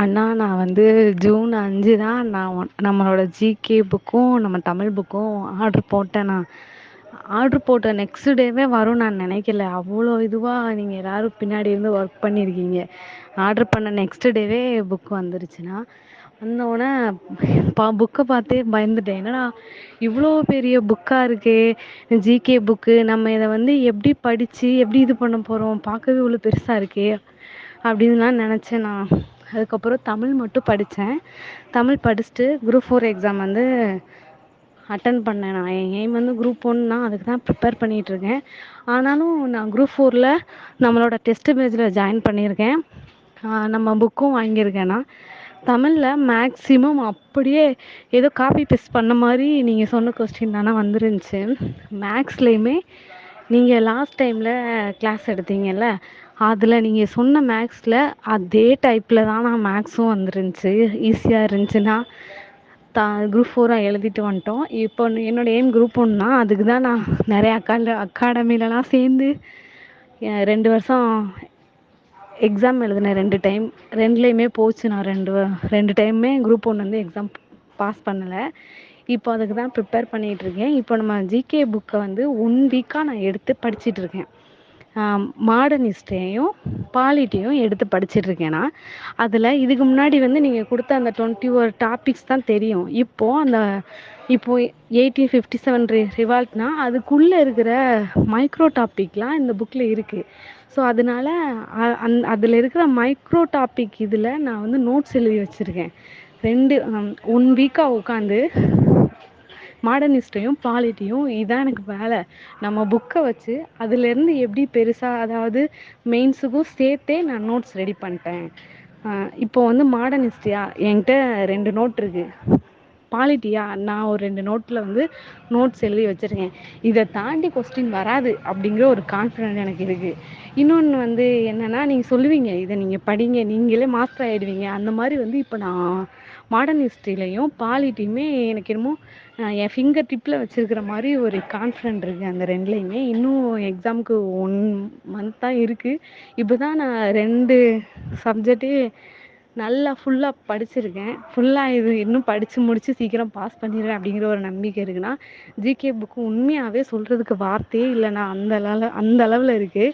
அண்ணா நான் வந்து ஜூன் அஞ்சு தான் நான் ஒன் நம்மளோட ஜிகே புக்கும் நம்ம தமிழ் புக்கும் ஆர்ட்ரு போட்டேண்ணா ஆர்ட்ரு போட்ட நெக்ஸ்ட் டேவே வரும்னு நான் நினைக்கல. அவ்வளோ இதுவாக நீங்கள் எல்லாரும் பின்னாடி இருந்து ஒர்க் பண்ணியிருக்கீங்க ஆர்ட்ரு பண்ண நெக்ஸ்ட் டேவே புக் வந்துருச்சுண்ணா. வந்தோடனே பா புக்கை பார்த்தே பயந்துட்டேன். என்னடா இவ்வளோ பெரிய புக்காக இருக்கே. ஜிகே புக்கு நம்ம இதை வந்து எப்படி படித்து எப்படி இது பண்ண போகிறோம் பார்க்கவே இவ்வளோ பெருசாக இருக்கே. அப்படின்லாம் நினச்சேண்ணா அதுக்கப்புறம் தமிழ் மட்டும் படித்தேன் தமிழ் படிச்சுட்டு குரூப் ஃபோர் எக்ஸாம் வந்து அட்டன் பண்ணேன் நான். என் எய்ம் வந்து குரூப் ஒன் தான். அதுக்கு தான் ப்ரிப்பேர் பண்ணிகிட்ருக்கேன் ஆனாலும் நான் குரூப் ஃபோரில் நம்மளோட டெஸ்ட்டு பேஜில் ஜாயின் பண்ணியிருக்கேன். நம்ம புக்கும் வாங்கியிருக்கேண்ணா தமிழில் மேக்ஸிமம் அப்படியே ஏதோ காப்பி பேஸ்ட் பண்ண மாதிரி நீங்கள் சொன்ன கொஸ்டின் தானே வந்துருந்துச்சு. மேக்ஸ்லேயுமே நீங்கள் லாஸ்ட் டைமில் கிளாஸ் எடுத்தீங்கல்ல அதில் நீங்கள் சொன்ன மேக்ஸில் அதே டைப்பில் தான் நான் மேக்ஸும் வந்துருந்துச்சு. ஈஸியாக இருந்துச்சுன்னா தா குரூப் ஃபோராக எழுதிட்டு வந்துட்டோம். இப்போ என்னோட எய்ம் குரூப் ஒன் அதுக்கு தான் நான் நிறைய அக்கா அகாடமிலலாம் சேர்ந்து ரெண்டு வருஷம் எக்ஸாம் எழுதினேன் ரெண்டு டைம் ரெண்டுலேயுமே போச்சு நான் ரெண்டு ரெண்டு டைமுமே குரூப் ஒன் வந்து எக்ஸாம் பாஸ் பண்ணலை. இப்போ அதுக்கு தான் ப்ரிப்பேர் பண்ணிகிட்ருக்கேன் இப்போ நம்ம ஜிகே புக்கை வந்து ஒன் வீக்காக நான் எடுத்து படிச்சிட்ருக்கேன் மாடர்ன் பாலிட்டியும் எடுத்து படிச்சிட்ருக்கேன் நான். அதில் இதுக்கு முன்னாடி வந்து நீங்கள் கொடுத்த அந்த டுவெண்ட்டி ஒரு டாபிக்ஸ் தான் தெரியும். இப்போது அந்த இப்போது எயிட்டீன் ஃபிஃப்டி செவன் ரி ரிவால்ட்னா அதுக்குள்ளே இருக்கிற மைக்ரோ டாபிக்லாம் இந்த புக்கில் இருக்குது ஸோ அதனால அந் அதில் இருக்கிற மைக்ரோ டாபிக் இதில் நான் வந்து நோட்ஸ் எழுதி வச்சுருக்கேன். ரெண்டு ஒன் வீக்காக உட்காந்து மாடர்னிஸ்ட்டையும் பாலிட்டியும் இதான் எனக்கு வேலை. நம்ம புக்கை வச்சு அதுலேருந்து எப்படி பெருசாக அதாவது மெயின்ஸுக்கும் சேர்த்தே நான் நோட்ஸ் ரெடி பண்ணிட்டேன். இப்போ வந்து மாடர்னிஸ்டியா? என்கிட்ட ரெண்டு நோட் இருக்குது பாலிட்டியா? நான் ஒரு ரெண்டு நோட்டில் வந்து நோட்ஸ் எழுதி வச்சுருக்கேன். இதை தாண்டி கொஸ்டின் வராது அப்படிங்கிற ஒரு கான்ஃபிடென்ட் எனக்கு இருக்குது இன்னொன்று வந்து என்னென்னா நீங்கள் சொல்லுவீங்க இதை நீங்கள் படிங்க நீங்களே மாஸ்டர் ஆகிடுவீங்க அந்த மாதிரி வந்து இப்போ நான் மாடர்ன் ஹிஸ்ட்ரிலையும் பாலிட்டியுமே எனக்கு என்னமோ என் ஃபிங்கர் டிப்பில் வச்சுருக்கிற மாதிரி ஒரு கான்ஃபிடென்ட் இருக்குது அந்த ரெண்டுலேயுமே. இன்னும் எக்ஸாமுக்கு ஒன் மந்த் தான் இருக்குது இப்போ தான் நான் ரெண்டு சப்ஜெக்டே நல்லா ஃபுல்லாக படிச்சிருக்கேன். ஃபுல்லாக இது இன்னும் படித்து முடித்து சீக்கிரம் பாஸ் பண்ணிடுவேன் அப்படிங்கிற ஒரு நம்பிக்கை இருக்குன்னா ஜிகே புக்கு உண்மையாகவே சொல்கிறதுக்கு வார்த்தையே இல்லைண்ணா அந்த அளவில் அந்த அளவில் இருக்குது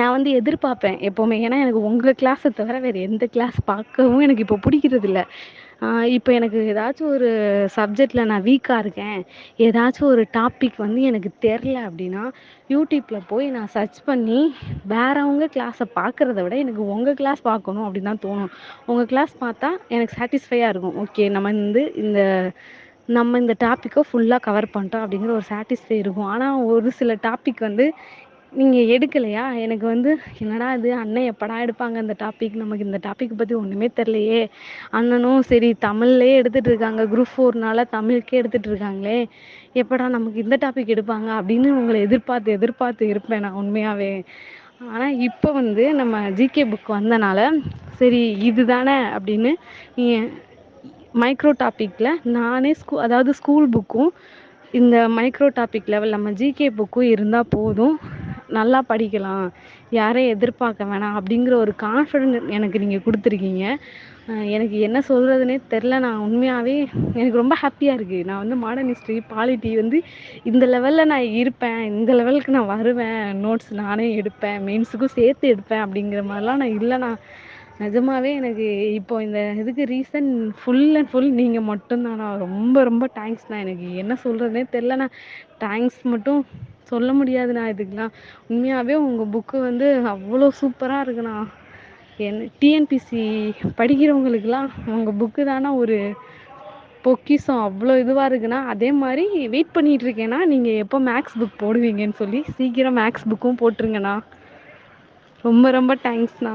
நான் வந்து எதிர்பார்ப்பேன் எப்போவுமே. ஏன்னா எனக்கு உங்கள் கிளாஸை தவிர வேறு எந்த கிளாஸ் பார்க்கவும் எனக்கு இப்போ பிடிக்கிறது இல்லை. இப்போ எனக்கு ஏதாச்சும் ஒரு சப்ஜெக்டில் நான் வீக்காக இருக்கேன். ஏதாச்சும் ஒரு டாபிக் வந்து எனக்கு தெரில அப்படின்னா யூடியூப்பில் போய் நான் சர்ச் பண்ணி வேறவங்க கிளாஸை பார்க்குறத விட எனக்கு உங்கள் கிளாஸ் பார்க்கணும் அப்படின்னு தான் தோணும். உங்கள் கிளாஸ் பார்த்தா எனக்கு சாட்டிஸ்ஃபையாக இருக்கும். ஓகே நம்ம வந்து இந்த நம்ம இந்த டாப்பிக்கை ஃபுல்லாக கவர் பண்ணிட்டோம் அப்படிங்கிற ஒரு சாட்டிஸ்ஃபை இருக்கும். ஆனால் ஒரு சில டாபிக் வந்து நீங்கள் எடுக்கலையா? எனக்கு வந்து என்னடா இது? அண்ணன் எப்படா எடுப்பாங்க இந்த டாபிக் நமக்கு இந்த டாபிக் பற்றி ஒன்றுமே தெரிலையே அண்ணனும் சரி தமிழ்லேயே எடுத்துகிட்டு இருக்காங்க. குரூப் ஃபோர்னால தமிழுக்கே எடுத்துகிட்டு இருக்காங்களே. எப்படா நமக்கு இந்த டாபிக் எடுப்பாங்க அப்படின்னு உங்களை எதிர்பார்த்து எதிர்பார்த்து இருப்பேன் நான் உண்மையாகவே ஆனால் இப்போ வந்து நம்ம ஜிகே புக் வந்தனால சரி இது தானே அப்படின்னு நீ மைக்ரோ டாப்பிக்கில் நானே ஸ்கூ அதாவது ஸ்கூல் புக்கும் இந்த மைக்ரோ டாபிக் லெவல் நம்ம ஜிகே புக்கும் இருந்தால் போதும். நல்லா படிக்கலாம் யாரையும் எதிர்பார்க்க வேணாம் அப்படிங்கிற ஒரு கான்ஃபிடென்ட் எனக்கு நீங்கள் கொடுத்துருக்கீங்க. எனக்கு என்ன சொல்கிறதுனே தெரில நான் உண்மையாகவே எனக்கு ரொம்ப ஹாப்பியாக இருக்குது நான் வந்து மாடர்ன் ஹிஸ்ட்ரி பாலிட்டி வந்து இந்த லெவலில் நான் இருப்பேன். இந்த லெவலுக்கு நான் வருவேன். நோட்ஸ் நானே எடுப்பேன். மெயின்ஸுக்கும் சேர்த்து எடுப்பேன் அப்படிங்கிற மாதிரிலாம் நான் இல்லை. நான் நிஜமாவே எனக்கு இப்போ இந்த இதுக்கு ரீசன் ஃபுல் அண்ட் ஃபுல் நீங்கள் மட்டும்தாண்ணா ரொம்ப ரொம்ப தேங்க்ஸ்ண்ணா எனக்கு என்ன சொல்கிறதுனே தெரிலண்ணா தேங்க்ஸ் மட்டும் சொல்ல முடியாதுண்ணா இதுக்கெலாம் உண்மையாகவே உங்கள் புக்கு வந்து அவ்வளோ சூப்பராக இருக்குண்ணா. என் டிஎன்பிசி படிக்கிறவங்களுக்குலாம் உங்கள் புக்கு தானே ஒரு பொக்கிஷம். அவ்வளோ இதுவாக இருக்குண்ணா. அதே மாதிரி வெயிட் பண்ணிகிட்டு இருக்கேண்ணா. நீங்கள் எப்போ மேக்ஸ் புக் போடுவீங்கன்னு சொல்லி சீக்கிரம் மேக்ஸ் புக்கும் போட்டுருங்கண்ணா. ரொம்ப ரொம்ப தேங்க்ஸ்ண்ணா